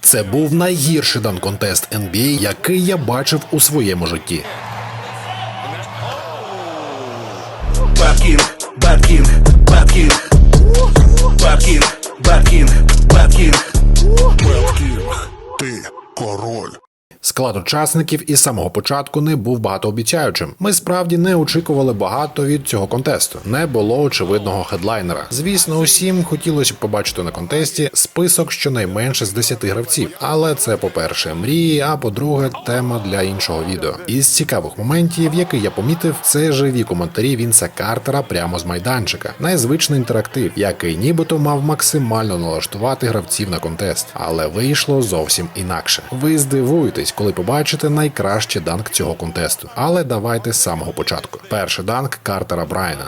Це був найгірший дан-контест NBA, який я бачив у своєму житті. King, Bad King, Bad King. Bad King. Ти король. Склад учасників із самого початку не був багатообіцяючим. Ми справді не очікували багато від цього контесту. Не було очевидного хедлайнера. Звісно, усім хотілося б побачити на контесті список щонайменше з 10 гравців. Але це, по-перше, мрії, а по-друге, тема для іншого відео. Із цікавих моментів, який я помітив, це живі коментарі Вінса Картера прямо з майданчика. Незвичний інтерактив, який нібито мав максимально налаштувати гравців на контест, але вийшло зовсім інакше. Ви здивуєтесь, коли побачите найкращий данк цього контесту. Але давайте з самого початку. Перший данк Картера Брайана.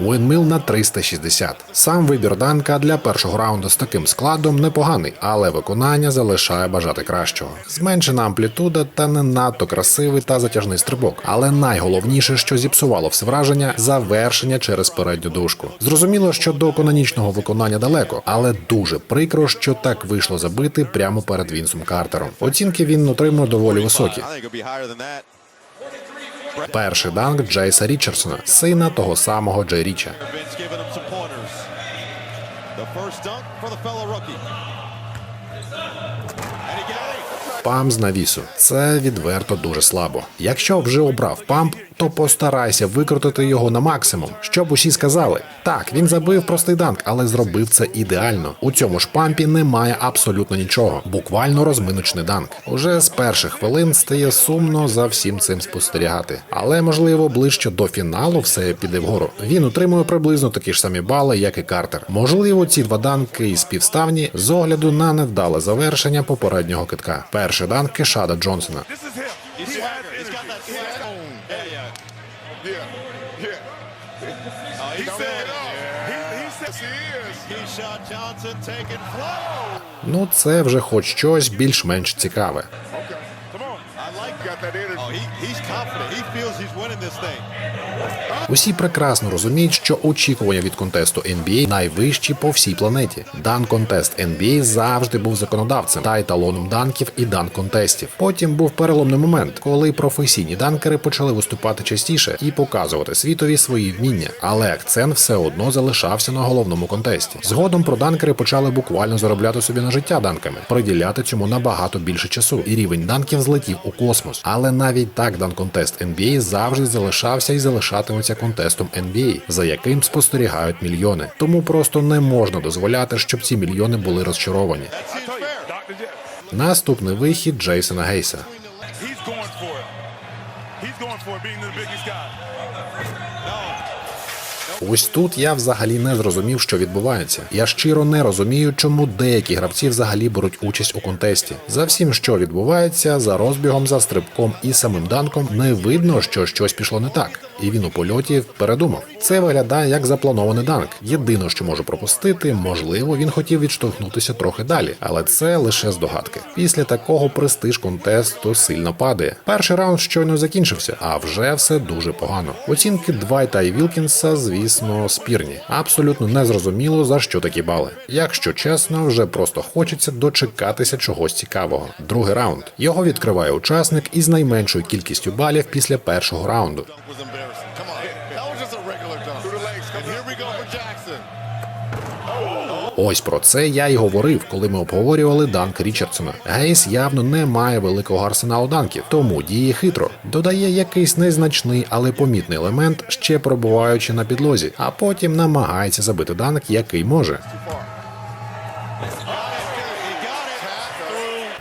Винмил на 360. Сам вибір данка для першого раунду з таким складом непоганий, але виконання залишає бажати кращого. Зменшена амплітуда та не надто красивий та затяжний стрибок. Але найголовніше, що зіпсувало все враження завершення через передню дужку. Зрозуміло, що до канонічного виконання далеко, але дуже прикро, що так вийшло забити прямо перед Вінсом Картером. Оцінки він отримує доволі високі. Перший данк Джейса Річардсона, сина того самого Джей Річа. Памп з навісу. Це відверто дуже слабо. Якщо вже обрав памп, то постарайся викрутити його на максимум, щоб усі сказали: так, він забив простий данк, але зробив це ідеально. У цьому ж пампі немає абсолютно нічого. Буквально розминочний данк. Уже з перших хвилин стає сумно за всім цим спостерігати. Але можливо ближче до фіналу все піде вгору. Він отримує приблизно такі ж самі бали, як і Картер. Можливо, ці два данки і співставні з огляду на невдале завершення попереднього китка. Перший данк Кешада Джонсона. Oh, He he said, doing it. he, he said, he shot Johnson taking flow. Ну, це вже хоч щось більш-менш цікаве. Okay, come on. I like Got that energy. Oh, he, he's confident. He feels he's winning this thing. Усі прекрасно розуміють, що очікування від контесту NBA найвищі по всій планеті. Дан контест NBA завжди був законодавцем та еталоном данків і дан контестів. Потім був переломний момент, коли професійні данкери почали виступати частіше і показувати світові свої вміння, але акцент все одно залишався на головному контесті. Згодом про данкери почали буквально заробляти собі на життя данками, приділяти цьому набагато більше часу, і рівень данків злетів у космос. Але навіть так дан контест NBA завжди залишався і залишатиметься контестом NBA, за яким спостерігають мільйони. Тому просто не можна дозволяти, щоб ці мільйони були розчаровані. Наступний вихід Джейсона Гейса. Ось тут я взагалі не зрозумів, що відбувається. Я щиро не розумію, чому деякі гравці взагалі беруть участь у контесті. За всім, що відбувається, за розбігом, за стрибком і самим данком, не видно, що щось пішло не так. І він у польоті передумав. Це виглядає як запланований данк. Єдине, що можу пропустити, можливо, він хотів відштовхнутися трохи далі, але це лише здогадки. Після такого престиж контесту сильно падає. Перший раунд щойно закінчився, а вже все дуже погано. Оцінки Двайта і Вілкінса, звісно, спірні. Абсолютно незрозуміло за що такі бали. Якщо чесно, вже просто хочеться дочекатися чогось цікавого. Другий раунд. Його відкриває учасник із найменшою кількістю балів після першого раунду. Ось про це я й говорив, коли ми обговорювали данк Річардсона. Гейс явно не має великого арсеналу данків, тому діє хитро. Додає якийсь незначний, але помітний елемент, ще пробуваючи на підлозі, а потім намагається забити данк, який може.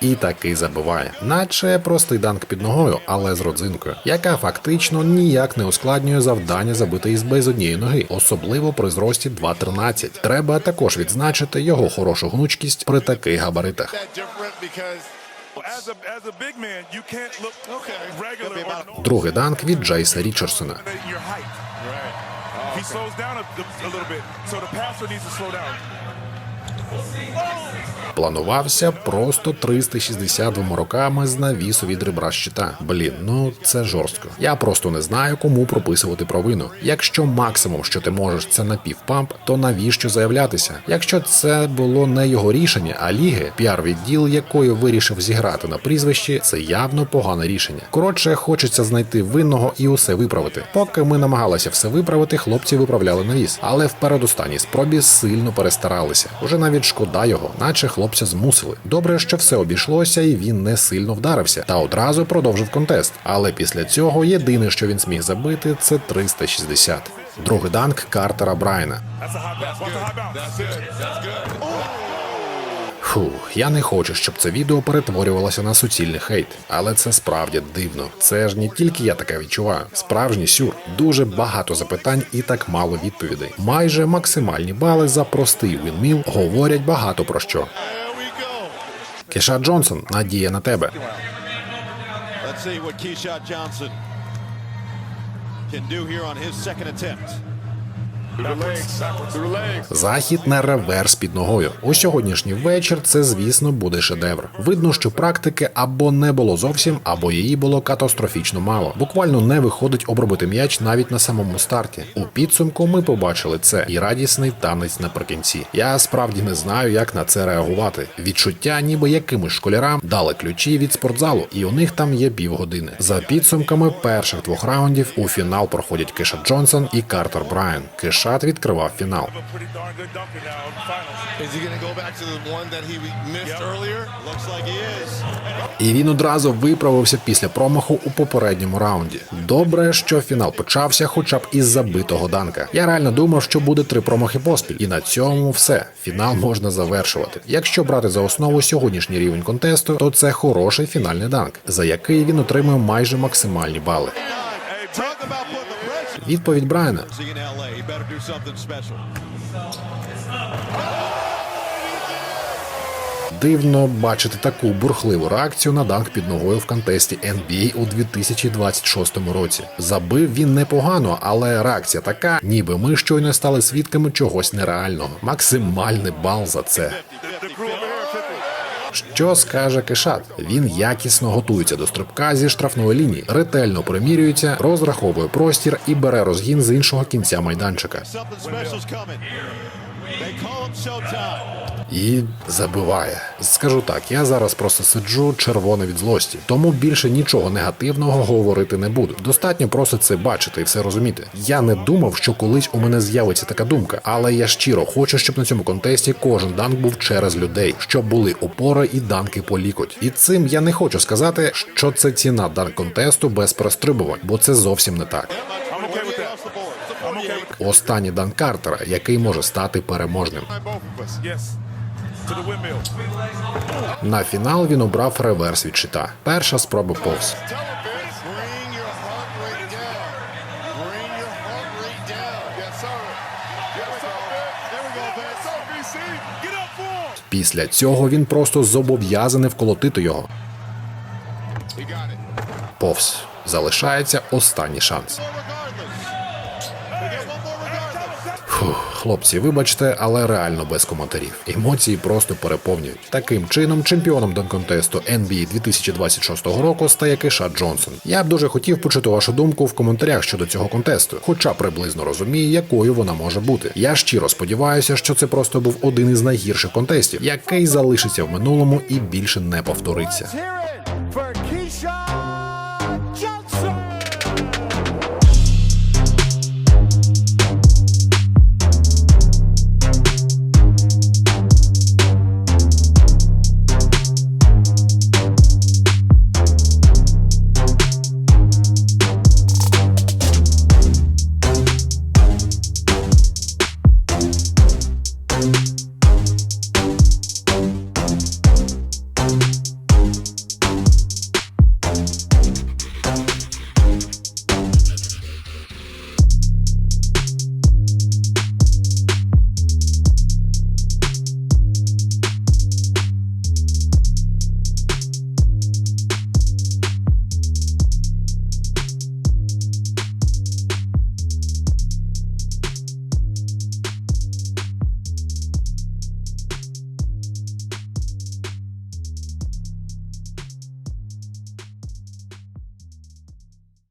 І таки забиває, наче простий данк під ногою, але з родзинкою, яка фактично ніяк не ускладнює завдання забити із без однієї ноги, особливо при зрості 2.13. Треба також відзначити його хорошу гнучкість при таких габаритах. Другий данк від Джейса Річардсона. He slows down a, a little bit, so the passer needs to slow down. Планувався просто 362 роками з навісу від ребра щита. Блін, ну це жорстко. Я просто не знаю, кому прописувати провину. Якщо максимум, що ти можеш, це напівпамп, то навіщо заявлятися? Якщо це було не його рішення, а ліги, піар-відділ якої вирішив зіграти на прізвищі, це явно погане рішення. Коротше, хочеться знайти винного і усе виправити. Поки ми намагалися все виправити, хлопці виправляли навіс, але в передостанній спробі сильно перестаралися. Уже навіть шкода його, наче хлопця змусили. Добре, що все обійшлося, і він не сильно вдарився, та одразу продовжив контест. Але після цього єдине, що він зміг забити, це 360. Другий данк Картера good. Фух, я не хочу, щоб це відео перетворювалося на суцільний хейт, але це справді дивно. Це ж не тільки я таке відчуваю. Справжній сюр. Дуже багато запитань і так мало відповідей. Майже максимальні бали за простий вінміл говорять багато про що. Кеша Джонсон, надія на тебе. Let's see what Keyshawn Johnson can do here on his second attempt. Захід на реверс під ногою. У сьогоднішній вечір це, звісно, буде шедевр. Видно, що практики або не було зовсім, або її було катастрофічно мало. Буквально не виходить обробити м'яч навіть на самому старті. У підсумку ми побачили це і радісний танець наприкінці. Я справді не знаю, як на це реагувати. Відчуття, ніби якимось школярам дали ключі від спортзалу, і у них там є півгодини. За підсумками перших двох раундів у фінал проходять Киша Джонсон і Картер Брайан. Кишат відкривав фінал. І він одразу виправився після промаху у попередньому раунді. Добре, що фінал почався, хоча б із забитого данка. Я реально думав, що буде три промахи поспіль, і на цьому все. Фінал можна завершувати. Якщо брати за основу сьогоднішній рівень контесту, то це хороший фінальний данк, за який він отримує майже максимальні бали. Відповідь Брайана. Дивно бачити таку бурхливу реакцію на данк під ногою в контесті NBA у 2026 році. Забив він непогано, але реакція така, ніби ми щойно стали свідками чогось нереального. Максимальний бал за це. The crew over here, 50. Що скаже Кишат? Він якісно готується до стрибка зі штрафної лінії, ретельно примірюється, розраховує простір і бере розгін з іншого кінця майданчика. І забиває. Скажу так, я зараз просто сиджу червоне від злості, тому більше нічого негативного говорити не буду. Достатньо просто це бачити і все розуміти. Я не думав, що колись у мене з'явиться така думка, але я щиро хочу, щоб на цьому контесті кожен данк був через людей, щоб були опори і данки по лікоть. І цим я не хочу сказати, що це ціна данк контесту без перестрибувань, бо це зовсім не так. Останній данк Картера, який може стати переможним. На фінал він обрав реверс від щита. Перша спроба повз. Pісля цього він просто зобов'язаний вколотити його. Повз. Залишається останній шанс. Хлопці, вибачте, але реально без коментарів. Емоції просто переповнюють. Таким чином, чемпіоном донконтесту NBA 2026 року стає Киша Джонсон. Я б дуже хотів почути вашу думку в коментарях щодо цього контесту, хоча приблизно розумію, якою вона може бути. Я щиро сподіваюся, що це просто був один із найгірших контестів, який залишиться в минулому і більше не повториться.